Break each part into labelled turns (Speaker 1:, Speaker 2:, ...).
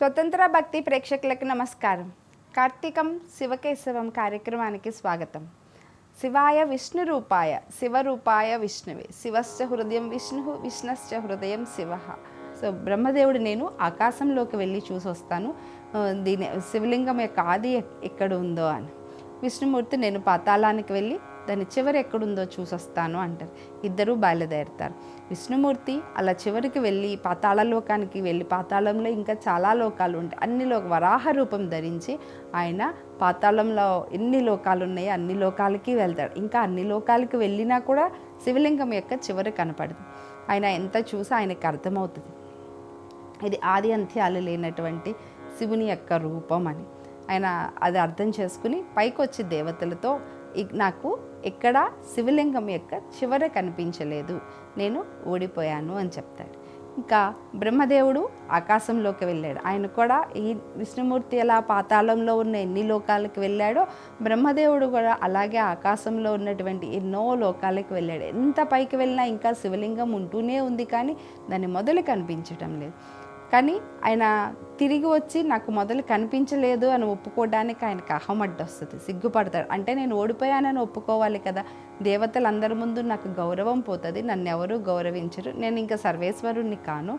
Speaker 1: స్వతంత్ర భక్తి ప్రేక్షకులకు నమస్కారం. కార్తీకం శివకేశవం కార్యక్రమానికి స్వాగతం. శివాయ విష్ణు రూపాయ శివరూపాయ విష్ణువే. శివశ్చ హృదయం విష్ణు విష్ణశ్చ హృదయం శివ. సో బ్రహ్మదేవుడు నేను ఆకాశంలోకి వెళ్ళి చూసి వస్తాను దీని శివలింగం యొక్క ఆది ఎక్కడ ఉందో అని. విష్ణుమూర్తి నేను పాతాళానికి వెళ్ళి దాని చివరి ఎక్కడుందో చూసొస్తాను అంటారు ఇద్దరూ బయలుదేరుతారు. విష్ణుమూర్తి అలా చివరికి వెళ్ళి పాతాళ లోకానికి వెళ్ళి పాతాళంలో ఇంకా చాలా లోకాలు ఉంటాయి. అన్ని లోక వరాహ రూపం ధరించి ఆయన పాతాళంలో ఎన్ని లోకాలు ఉన్నాయో అన్ని లోకాలకి వెళ్తాడు. ఇంకా అన్ని లోకాలకి వెళ్ళినా కూడా శివలింగం యొక్క చివరి కనపడదు. ఆయన ఎంత చూసి ఆయనకు అర్థమవుతుంది. ఇది ఆది అంత్యాలు లేనటువంటి శివుని యొక్క రూపం అని. ఆయన అది అర్థం చేసుకుని పైకి వచ్చి దేవతలతో నాకు ఎక్కడ శివలింగం యొక్క చివర కనిపించలేదు. నేను ఓడిపోయాను అని చెప్తాడు. ఇంకా బ్రహ్మదేవుడు ఆకాశంలోకి వెళ్ళాడు. ఆయన కూడా ఈ విష్ణుమూర్తి ఎలా పాతాళంలో ఉన్న ఎన్ని లోకాలకు వెళ్ళాడో బ్రహ్మదేవుడు కూడా అలాగే ఆకాశంలో ఉన్నటువంటి ఎన్నో లోకాలకు వెళ్ళాడు. ఎంత పైకి వెళ్ళినా ఇంకా శివలింగం ఉంటూనే ఉంది కానీ దాన్ని మొదలు కనిపించటం లేదు. కానీ ఆయన తిరిగి వచ్చి నాకు మొదలు కనిపించలేదు అని ఒప్పుకోవడానికి ఆయనకు అహం వస్తుంది సిగ్గుపడతాడు. అంటే నేను ఓడిపోయానని ఒప్పుకోవాలి కదా. దేవతలందరి ముందు నాకు గౌరవం పోతుంది నన్ను ఎవరు గౌరవించరు. నేను ఇంకా సర్వేశ్వరుణ్ణి కాను.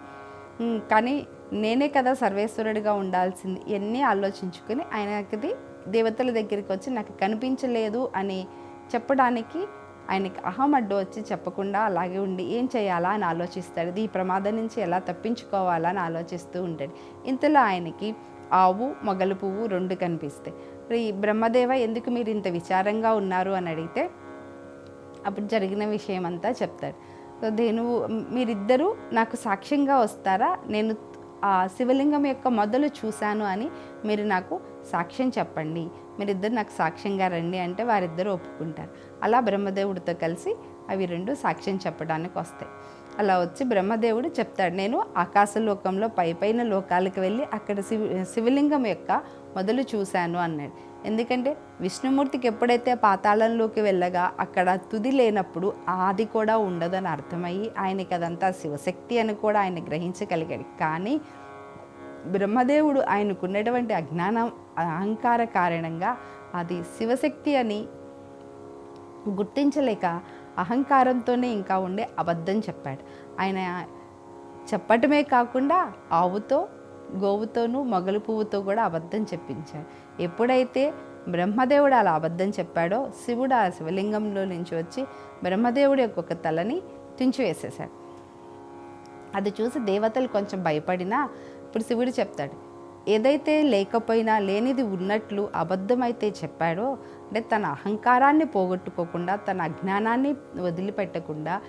Speaker 1: కానీ నేనే కదా సర్వేశ్వరుడిగా ఉండాల్సింది ఇవన్నీ ఆలోచించుకుని ఆయనకి దేవతల దగ్గరికి వచ్చి నాకు కనిపించలేదు అని చెప్పడానికి ఆయనకి అహం అడ్డు వచ్చి చెప్పకుండా అలాగే ఉండి ఏం చేయాలా అని ఆలోచిస్తాడు. ఈ ప్రమాదం నుంచి ఎలా తప్పించుకోవాలా అని ఆలోచిస్తూ ఉంటాడు. ఇంతలో ఆయనకి ఆవు మొగలు పువ్వు రెండు కనిపిస్తాయి. ఈ బ్రహ్మదేవ ఎందుకు మీరు ఇంత విచారంగా ఉన్నారు అని అడిగితే అప్పుడు జరిగిన విషయం అంతా చెప్తాడు. సో ధేనువు మీరిద్దరూ నాకు సాక్ష్యంగా వస్తారా? నేను ఆ శివలింగం యొక్క మొదలు చూశాను అని మీరు నాకు సాక్ష్యం చెప్పండి. మీరిద్దరు నాకు సాక్ష్యంగా రండి అంటే వారిద్దరూ ఒప్పుకుంటారు. అలా బ్రహ్మదేవుడితో కలిసి అవి రెండు సాక్ష్యం చెప్పడానికి వస్తాయి. అలా వచ్చి బ్రహ్మదేవుడు చెప్తాడు నేను ఆకాశలోకంలో పై పైన లోకాలకు వెళ్ళి అక్కడ శివ శివలింగం యొక్క మొదలు చూశాను అన్నాడు. ఎందుకంటే విష్ణుమూర్తికి ఎప్పుడైతే పాతాళంలోకి వెళ్ళగా అక్కడ తుది లేనప్పుడు ఆది కూడా ఉండదని అర్థమయ్యి ఆయనకి అదంతా శివశక్తి అని కూడా ఆయన గ్రహించగలిగాడు. కానీ బ్రహ్మదేవుడు ఆయనకున్నటువంటి అజ్ఞానం అహంకార కారణంగా అది శివశక్తి అని గుర్తించలేక అహంకారంతోనే ఇంకా ఉండే అబద్ధం చెప్పాడు. ఆయన చెప్పటమే కాకుండా ఆవుతో గోవుతోనూ మొగలు పువ్వుతో కూడా అబద్ధం చెప్పించాడు. ఎప్పుడైతే బ్రహ్మదేవుడు అలా అబద్ధం చెప్పాడో శివుడు ఆ శివలింగంలో నుంచి వచ్చి బ్రహ్మదేవుడి యొక్క ఒక తలని తుంచివేసేశాడు. అది చూసి దేవతలు కొంచెం భయపడినా ఇప్పుడు శివుడు చెప్తాడు ఏదైతే లేకపోయినా లేనిది ఉన్నట్లు అబద్ధమైతే చెప్పాడో అంటే తన అహంకారాన్ని పోగొట్టుకోకుండా తన అజ్ఞానాన్ని వదిలిపెట్టకుండా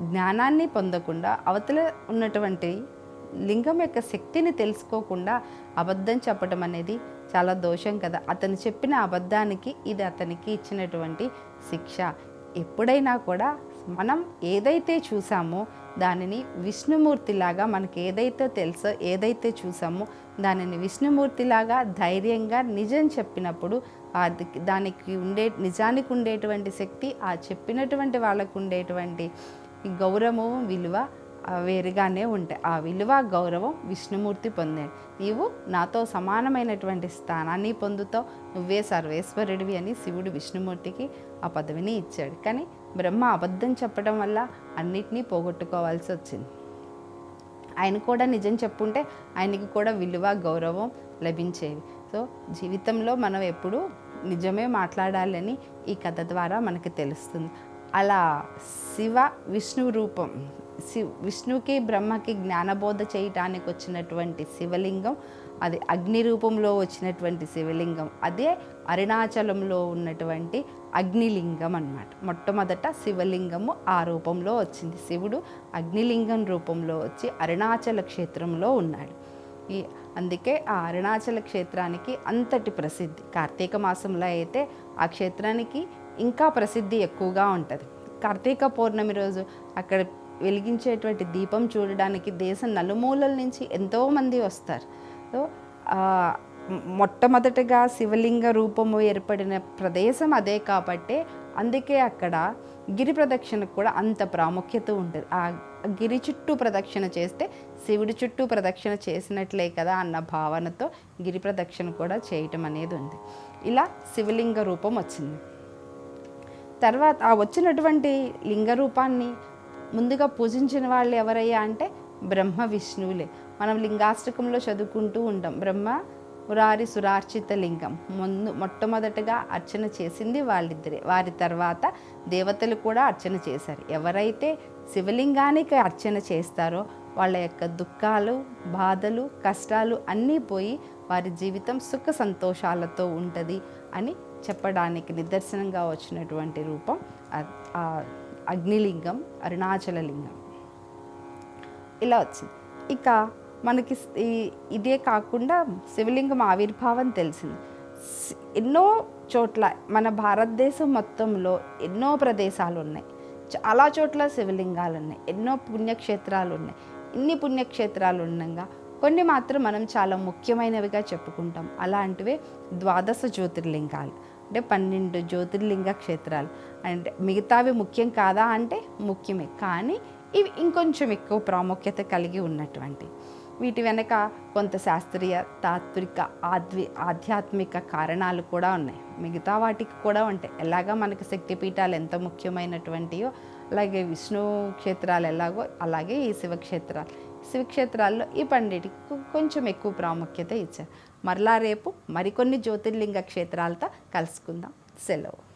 Speaker 1: జ్ఞానాన్ని పొందకుండా అవతల ఉన్నటువంటి లింగం యొక్క శక్తిని తెలుసుకోకుండా అబద్ధం చెప్పడం అనేది చాలా దోషం కదా. అతను చెప్పిన అబద్ధానికి ఇది అతనికి ఇచ్చినటువంటి శిక్ష. ఎప్పుడైనా కూడా మనం ఏదైతే చూసామో దానిని విష్ణుమూర్తిలాగా మనకి ఏదైతే తెలుసో ఏదైతే చూసామో దానిని విష్ణుమూర్తిలాగా ధైర్యంగా నిజం చెప్పినప్పుడు అది దానికి ఉండే నిజానికి ఉండేటువంటి శక్తి ఆ చెప్పినటువంటి వాళ్ళకు ఉండేటువంటి గౌరవం విలువ వేరుగానే ఉంటాయి ఆ విలువ గౌరవం విష్ణుమూర్తి పొందాడు. నీవు నాతో సమానమైనటువంటి స్థానాన్ని పొందుతావు. నువ్వే సర్వేశ్వరుడివి అని శివుడు విష్ణుమూర్తికి ఆ పదవిని ఇచ్చాడు. కానీ బ్రహ్మ అబద్ధం చెప్పడం వల్ల అన్నిటినీ పోగొట్టుకోవాల్సి వచ్చింది. ఆయన కూడా నిజం చెప్పుంటే ఆయనకి కూడా విలువ గౌరవం లభించేవి. సో జీవితంలో మనం ఎప్పుడూ నిజమే మాట్లాడాలని ఈ కథ ద్వారా మనకి తెలుస్తుంది. అలా శివ విష్ణు రూపం శి విష్ణుకి బ్రహ్మకి జ్ఞానబోధ చేయటానికి వచ్చినటువంటి శివలింగం అది అగ్ని రూపంలో వచ్చినటువంటి శివలింగం అదే అరుణాచలంలో ఉన్నటువంటి అగ్నిలింగం అన్నమాట. మొట్టమొదట శివలింగము ఆ రూపంలో వచ్చింది. శివుడు అగ్నిలింగం రూపంలో వచ్చి అరుణాచల క్షేత్రంలో ఉన్నాడు. ఈ అందుకే ఆ అరుణాచల క్షేత్రానికి అంతటి ప్రసిద్ధి. కార్తీక మాసంలో అయితే ఆ క్షేత్రానికి ఇంకా ప్రసిద్ధి ఎక్కువగా ఉంటుంది. కార్తీక పౌర్ణమి రోజు అక్కడ వెలిగించేటువంటి దీపం చూడడానికి దేశం నలుమూలల నుంచి ఎంతోమంది వస్తారు. సో మొట్టమొదటగా శివలింగ రూపము ఏర్పడిన ప్రదేశం అదే కాబట్టి అందుకే అక్కడ గిరి ప్రదక్షిణకు కూడా అంత ప్రాముఖ్యత ఉంటుంది ఆ గిరి చుట్టూ ప్రదక్షిణ చేస్తే శివుడి చుట్టూ ప్రదక్షిణ చేసినట్లే కదా అన్న భావనతో గిరి ప్రదక్షిణ కూడా చేయటం అనేది ఉంది. ఇలా శివలింగ రూపం వచ్చింది. తర్వాత ఆ వచ్చినటువంటి లింగ రూపాన్ని ముందుగా పూజించిన వాళ్ళు ఎవరయ్యా అంటే బ్రహ్మ విష్ణువులే. మనం లింగాష్టకంలో చదువుకుంటూ ఉంటాం. బ్రహ్మ మురారి సురార్చిత లింగం. ముందు మొట్టమొదటగా అర్చన చేసింది వాళ్ళిద్దరే. వారి తర్వాత దేవతలు కూడా అర్చన చేశారు. ఎవరైతే శివలింగానికి అర్చన చేస్తారో వాళ్ళ యొక్క దుఃఖాలు బాధలు కష్టాలు అన్నీ పోయి వారి జీవితం సుఖ సంతోషాలతో ఉంటుంది అని చెప్పడానికి నిదర్శనంగా వచ్చినటువంటి రూపం అగ్నిలింగం అరుణాచల లింగం ఇలా వచ్చింది. ఇక మనకి ఇదే కాకుండా శివలింగం ఆవిర్భావం తెలిసింది. ఎన్నో చోట్ల మన భారతదేశం మొత్తంలో ఎన్నో ప్రదేశాలు ఉన్నాయి. చాలా చోట్ల శివలింగాలు ఉన్నాయి. ఎన్నో పుణ్యక్షేత్రాలు ఉన్నాయి. ఇన్ని పుణ్యక్షేత్రాలు ఉండగా కొన్ని మాత్రం మనం చాలా ముఖ్యమైనవిగా చెప్పుకుంటాం. అలాంటివే ద్వాదశ జ్యోతిర్లింగాలు. అంటే పన్నెండు జ్యోతిర్లింగ క్షేత్రాలు. అంటే మిగతావి ముఖ్యం కాదా అంటే ముఖ్యమే. కానీ ఇవి ఇంకొంచెం ఎక్కువ ప్రాముఖ్యత కలిగి ఉన్నటువంటి. వీటి వెనక కొంత శాస్త్రీయ తాత్విక ఆద్వి ఆధ్యాత్మిక కారణాలు కూడా ఉన్నాయి. మిగతా వాటికి కూడా ఉంటాయి. ఎలాగా మనకి శక్తిపీఠాలు ఎంత ముఖ్యమైనటువంటియో అలాగే విష్ణు క్షేత్రాలు ఎలాగో అలాగే ఈ శివక్షేత్రాలు. శివక్షేత్రాల్లో ఈ పండిటికి కొంచెం ఎక్కువ ప్రాముఖ్యత ఇచ్చారు. మరలా రేపు మరికొన్ని జ్యోతిర్లింగ క్షేత్రాలతో కలుసుకుందాం. సెలవు.